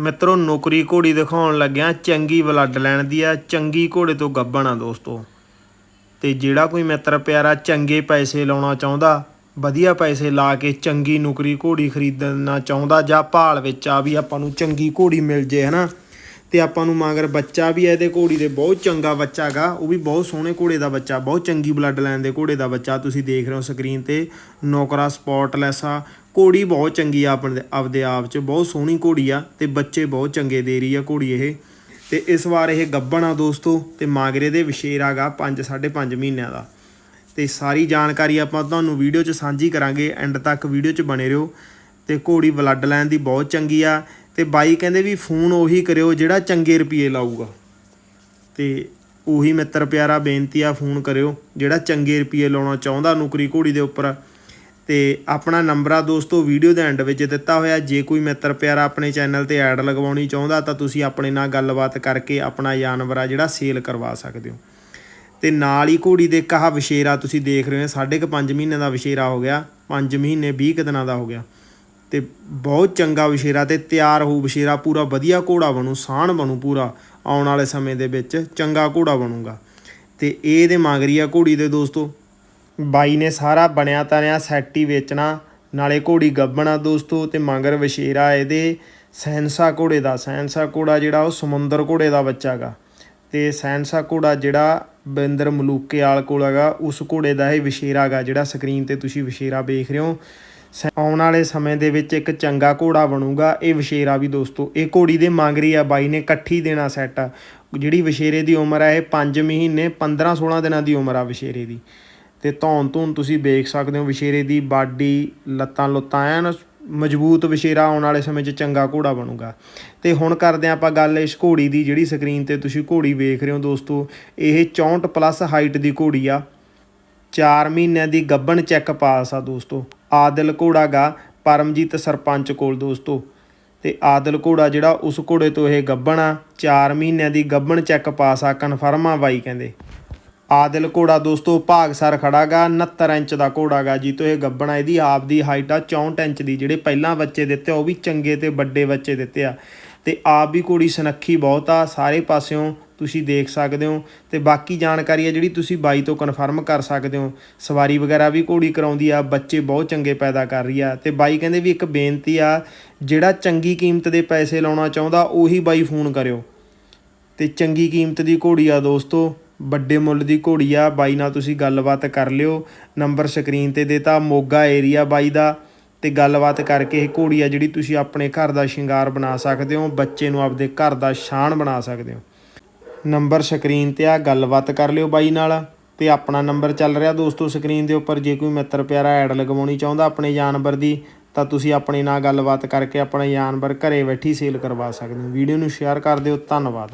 ਮਿੱਤਰੋ, ਨੌਕਰੀ ਘੋੜੀ ਦਿਖਾਉਣ ਲੱਗਿਆ ਚੰਗੀ ਬਲੱਡ ਲੈਣ ਦੀ ਆ, ਚੰਗੀ ਘੋੜੇ ਤੋਂ ਗੱਬਣ ਆ ਦੋਸਤੋ। ਤੇ ਜਿਹੜਾ ਕੋਈ ਮਿੱਤਰ ਪਿਆਰਾ ਚੰਗੇ ਪੈਸੇ ਲਾਉਣਾ ਚਾਹੁੰਦਾ, ਵਧੀਆ ਪੈਸੇ ਲਾ ਕੇ ਚੰਗੀ ਨੌਕਰੀ ਘੋੜੀ ਖਰੀਦਣਾ ਚਾਹੁੰਦਾ ਜਾਂ ਭਾਲ ਵਿੱਚ ਆ ਵੀ ਆਪਾਂ ਨੂੰ ਚੰਗੀ ਘੋੜੀ ਮਿਲ ਜੇ, ਹਨਾ? ਤੇ ਆਪਾਂ ਨੂੰ ਮਗਰ ਬੱਚਾ ਵੀ ਹੈ ਇਹਦੇ ਘੋੜੀ ਦੇ, ਬਹੁਤ ਚੰਗਾ ਬੱਚਾ ਹੈਗਾ ਉਹ ਵੀ ਬਹੁਤ ਸੋਹਣੇ ਘੋੜੇ ਦਾ ਬੱਚਾ, ਬਹੁਤ ਚੰਗੀ ਬਲੱਡ ਲਾਈਨ ਦੇ ਘੋੜੇ ਦਾ ਬੱਚਾ ਤੁਸੀਂ ਦੇਖ ਰਹੇ ਹੋ ਸਕਰੀਨ ਤੇ। ਨੌਕਰਾ ਸਪੌਟਲੈਸ ਆ, ਘੋੜੀ ਬਹੁਤ ਚੰਗੀ ਆ ਆਪਣੇ, ਆਪਦੇ ਆਪ ਚ, ਬਹੁਤ ਸੋਹਣੀ ਘੋੜੀ ਆ ਤੇ ਬੱਚੇ ਬਹੁਤ ਚੰਗੇ ਦੇ ਰਹੀ ਆ ਘੋੜੀ ਇਹ। ਤੇ ਇਸ ਵਾਰ ਇਹ ਗੱਬਣ ਆ ਦੋਸਤੋ ਤੇ ਮਾਗਰੇ ਦੇ ਵਿਸ਼ੇਰ ਆਗਾ 5 5.5 ਮਹੀਨਿਆਂ ਦਾ। ਤੇ ਸਾਰੀ ਜਾਣਕਾਰੀ ਆਪਾਂ ਤੁਹਾਨੂੰ ਵੀਡੀਓ 'ਚ ਸਾਂਝੀ ਕਰਾਂਗੇ ਐਂਡ ਤੱਕ ਵੀਡੀਓ 'ਚ ਬਣੇ ਰਹੋ। ਤੇ ਘੋੜੀ ਬਲੱਡ ਲਾਈਨ ਦੀ ਬਹੁਤ ਚੰਗੀ ਆ ਤੇ ਬਾਈ ਕਹਿੰਦੇ ਵੀ ਫੋਨ ਉਹੀ ਕਰਿਓ ਜਿਹੜਾ ਚੰਗੇ ਰੁਪਏ ਲਾਊਗਾ। ਤੇ ਉਹੀ ਮਿੱਤਰ ਪਿਆਰਾ ਬੇਨਤੀ ਆ, ਫੋਨ ਕਰਿਓ ਜਿਹੜਾ ਚੰਗੇ ਰੁਪਏ ਲਾਉਣਾ ਚਾਹੁੰਦਾ ਨੌਕਰੀ ਘੋੜੀ ਦੇ ਉੱਪਰ। ਤੇ ਆਪਣਾ ਨੰਬਰ ਆ ਦੋਸਤੋ, ਵੀਡੀਓ ਦੇ ਐਂਡ ਵਿੱਚ ਦਿੱਤਾ ਹੋਇਆ। ਜੇ ਕੋਈ ਮਿੱਤਰ ਪਿਆਰਾ ਆਪਣੇ ਚੈਨਲ ਤੇ ਐਡ ਲਗਵਾਉਣੀ ਚਾਹੁੰਦਾ ਤਾਂ ਤੁਸੀਂ ਆਪਣੇ ਨਾਲ ਗੱਲਬਾਤ ਕਰਕੇ ਆਪਣਾ ਜਾਨਵਰ ਆ ਜਿਹੜਾ ਸੇਲ ਕਰਵਾ ਸਕਦੇ ਹੋ। ਤੇ ਨਾਲ ਹੀ ਘੋੜੀ ਦੇ ਕਹਾ ਵਿਸ਼ੇਰਾ ਤੁਸੀਂ ਦੇਖ ਰਹੇ ਹੋ, ਸਾਢੇ ਕੁ 5 ਮਹੀਨੇ ਦਾ ਵਿਸ਼ੇਰਾ ਹੋ ਗਿਆ 5 ਮਹੀਨੇ 20 ਕੁ ਦਿਨਾਂ ਦਾ ਹੋ ਗਿਆ। ਤੇ ਬਹੁਤ ਚੰਗਾ ਵਿਸ਼ੇਰਾ ਤੇ ਤਿਆਰ ਹੋ ਵਿਸ਼ੇਰਾ ਪੂਰਾ ਵਧੀਆ ਘੋੜਾ ਬਣੂ, ਸਾਣ ਬਣੂ ਪੂਰਾ ਆਉਣ ਵਾਲੇ ਸਮੇਂ ਦੇ ਵਿੱਚ, ਚੰਗਾ ਘੋੜਾ ਬਣੂਗਾ। ਤੇ ਇਹ ਇਹਦੇ ਮਗਰੀ ਆ ਘੋੜੀ ਦੇ ਦੋਸਤੋ। ਬਾਈ ਨੇ ਸਾਰਾ ਬਣਿਆ ਤਰਿਆ ਸੈੱਟ ਹੀ ਵੇਚਣਾ, ਨਾਲੇ ਘੋੜੀ ਗੱਬਣਾ ਦੋਸਤੋ, ਤੇ ਮਗਰ ਵਿਸ਼ੇਰਾ ਇਹਦੇ ਸੈਂਸਾ ਘੋੜੇ ਦਾ ਸੈਂਸਾ ਘੋੜਾ ਜਿਹੜਾ ਉਹ ਸਮੁੰਦਰ ਘੋੜੇ ਦਾ ਬੱਚਾ ਗਾ। ਤੇ ਸੈਂਸਾ ਘੋੜਾ ਜਿਹੜਾ ਬਿੰਦਰ ਮਲੂਕੇ ਵਾਲ ਕੋਲ ਹੈਗਾ, ਉਸ ਘੋੜੇ ਦਾ ਇਹ ਵਿਸ਼ੇਰਾ ਗਾ, ਜਿਹੜਾ ਸਕਰੀਨ ਤੇ ਤੁਸੀਂ ਵਿਸ਼ੇਰਾ ਵੇਖ ਰਹੇ ਹੋ। ਆਉਣ ਵਾਲੇ ਸਮੇਂ ਦੇ ਵਿੱਚ ਇੱਕ ਚੰਗਾ ਘੋੜਾ ਬਣੂਗਾ। ਇਹ ਵਿਸ਼ੇਰਾ ਵੀ ਦੋਸਤੋ, ਇਹ ਘੋੜੀ ਦੇ ਮੰਗਰੀ ਆ ਬਾਈ ਨੇ ਇਕੱਠੀ ਦੇਣਾ ਸੈੱਟ ਆ। ਜਿਹੜੀ ਵਿਸ਼ੇਰੇ ਦੀ ਉਮਰ ਆ, ਇਹ 5 ਮਹੀਨੇ 15 16 ਦਿਨਾਂ ਦੀ ਉਮਰ ਆ ਵਿਸ਼ੇਰੇ ਦੀ। ਤੇ ਧੌਣ ਧੂਣ ਤੁਸੀਂ ਵੇਖ ਸਕਦੇ ਹੋ ਵਿਸ਼ੇਰੇ ਦੀ ਬਾਡੀ, ਲੱਤਾਂ ਲੁੱਤਾਂ ਐਨ ਮਜ਼ਬੂਤ ਵਿਸ਼ੇਰਾ ਆਉਣ ਵਾਲੇ ਸਮੇਂ 'ਚ ਚੰਗਾ ਘੋੜਾ ਬਣੂਗਾ। ਤੇ ਹੁਣ ਕਰਦੇ ਹਾਂ ਆਪਾਂ ਗੱਲ ਇਸ ਘੋੜੀ ਦੀ, ਜਿਹੜੀ ਸਕਰੀਨ ਤੇ ਤੁਸੀਂ ਘੋੜੀ ਵੇਖ ਰਹੇ ਹੋ ਦੋਸਤੋ। ਇਹ 64 ਪਲੱਸ ਹਾਈਟ ਦੀ ਘੋੜੀ ਆ। 4 ਮਹੀਨਿਆਂ ਦੀ ਗੱਬਣ ਚੈੱਕ ਪਾਸ ਆ ਦੋਸਤੋ। ਆਦਿਲ ਘੋੜਾ ਗਾ, ਪਰਮਜੀਤ ਸਰਪੰਚ ਕੋਲ ਦੋਸਤੋ। ਤੇ ਆਦਿਲ ਘੋੜਾ ਜਿਹੜਾ ਉਸ ਘੋੜੇ ਤੋਂ ਇਹ ਗੱਬਣ ਆ 4 ਮਹੀਨਿਆਂ ਦੀ ਗੱਬਣ ਚੈੱਕ ਪਾਸ ਆ ਕਨਫਰਮ ਆ ਬਾਈ ਕਹਿੰਦੇ। ਆਦਿਲ ਘੋੜਾ ਦੋਸਤੋ, ਭਾਗ ਭਾਗਸਰ ਖੜਾਗਾ 69 ਇੰਚ ਦਾ ਘੋੜਾਗਾ ਜੀ ਤੋਂ ਇਹ ਗੱਬਣਾ ਇਹਦੀ ਆਪ ਦੀ ਹਾਈਟ ਆ 64 ਇੰਚ ਦੀ, ਜਿਹੜੇ ਪਹਿਲਾਂ ਬੱਚੇ ਦਿੱਤੇ ਉਹ ਵੀ ਚੰਗੇ ਤੇ ਵੱਡੇ ਬੱਚੇ ਦਿੱਤੇ ਆ। ਤੇ ਆਪ ਵੀ ਘੋੜੀ ਸੁਨੱਖੀ ਬਹੁਤ ਆ, ਸਾਰੇ ਪਾਸਿਓਂ ਤੁਸੀਂ ਦੇਖ ਸਕਦੇ ਹੋ ਤੇ ਬਾਕੀ ਜਾਣਕਾਰੀ ਆ ਜਿਹੜੀ ਤੁਸੀਂ ਬਾਈ ਤੋਂ ਕਨਫਰਮ ਕਰ ਸਕਦੇ ਹੋ। ਸਵਾਰੀ ਵਗੈਰਾ ਵੀ ਘੋੜੀ ਕਰਾਉਂਦੀ ਆ, ਬੱਚੇ ਬਹੁਤ ਚੰਗੇ ਪੈਦਾ ਕਰ ਰਹੀ ਆ ਤੇ ਬਾਈ ਕਹਿੰਦੇ ਵੀ ਇੱਕ ਬੇਨਤੀ ਆ, ਜਿਹੜਾ ਚੰਗੀ ਕੀਮਤ ਦੇ ਪੈਸੇ ਲਾਉਣਾ ਚਾਹੁੰਦਾ, ਉਹੀ ਬਾਈ ਫੋਨ ਕਰਿਓ। ਤੇ ਚੰਗੀ ਕੀਮਤ ਦੀ ਘੋੜੀ ਆ ਦੋਸਤੋ, ਵੱਡੇ ਮੁੱਲ ਦੀ ਘੋੜੀ ਆ, ਬਾਈ ਨਾਲ ਤੁਸੀਂ ਗੱਲਬਾਤ ਕਰ ਲਿਓ। ਨੰਬਰ ਸਕਰੀਨ ਤੇ ਦੇਤਾ, ਮੋਗਾ ਏਰੀਆ ਬਾਈ ਦਾ। ਤੇ ਗੱਲਬਾਤ ਕਰਕੇ ਇਹ ਘੋੜੀ ਆ ਜਿਹੜੀ ਤੁਸੀਂ ਆਪਣੇ ਘਰ ਦਾ ਸ਼ਿੰਗਾਰ ਬਣਾ ਸਕਦੇ ਹੋ, ਬੱਚੇ ਨੂੰ ਆਪਦੇ ਘਰ ਦਾ ਸ਼ਾਨ ਬਣਾ ਸਕਦੇ ਹੋ। ਨੰਬਰ ਸਕਰੀਨ ਤੇ ਆ, ਗੱਲਬਾਤ ਕਰ ਲਿਓ ਬਾਈ ਨਾਲ। ਤੇ ਆਪਣਾ ਨੰਬਰ ਚੱਲ ਰਿਹਾ ਦੋਸਤੋ ਸਕਰੀਨ ਦੇ ਉੱਪਰ। ਜੇ ਕੋਈ ਮਿੱਤਰ ਪਿਆਰਾ ਐਡ ਲਗਵਾਉਣੀ ਚਾਹੁੰਦਾ ਆਪਣੇ ਜਾਨਵਰ ਦੀ, ਤਾਂ ਤੁਸੀਂ ਆਪਣੇ ਨਾਲ ਗੱਲਬਾਤ ਕਰਕੇ ਆਪਣਾ ਜਾਨਵਰ ਘਰੇ ਬੈਠੀ ਸੇਲ ਕਰਵਾ ਸਕਦੇ ਹੋ। ਵੀਡੀਓ ਨੂੰ ਸ਼ੇਅਰ ਕਰ ਦਿਓ। ਧੰਨਵਾਦ।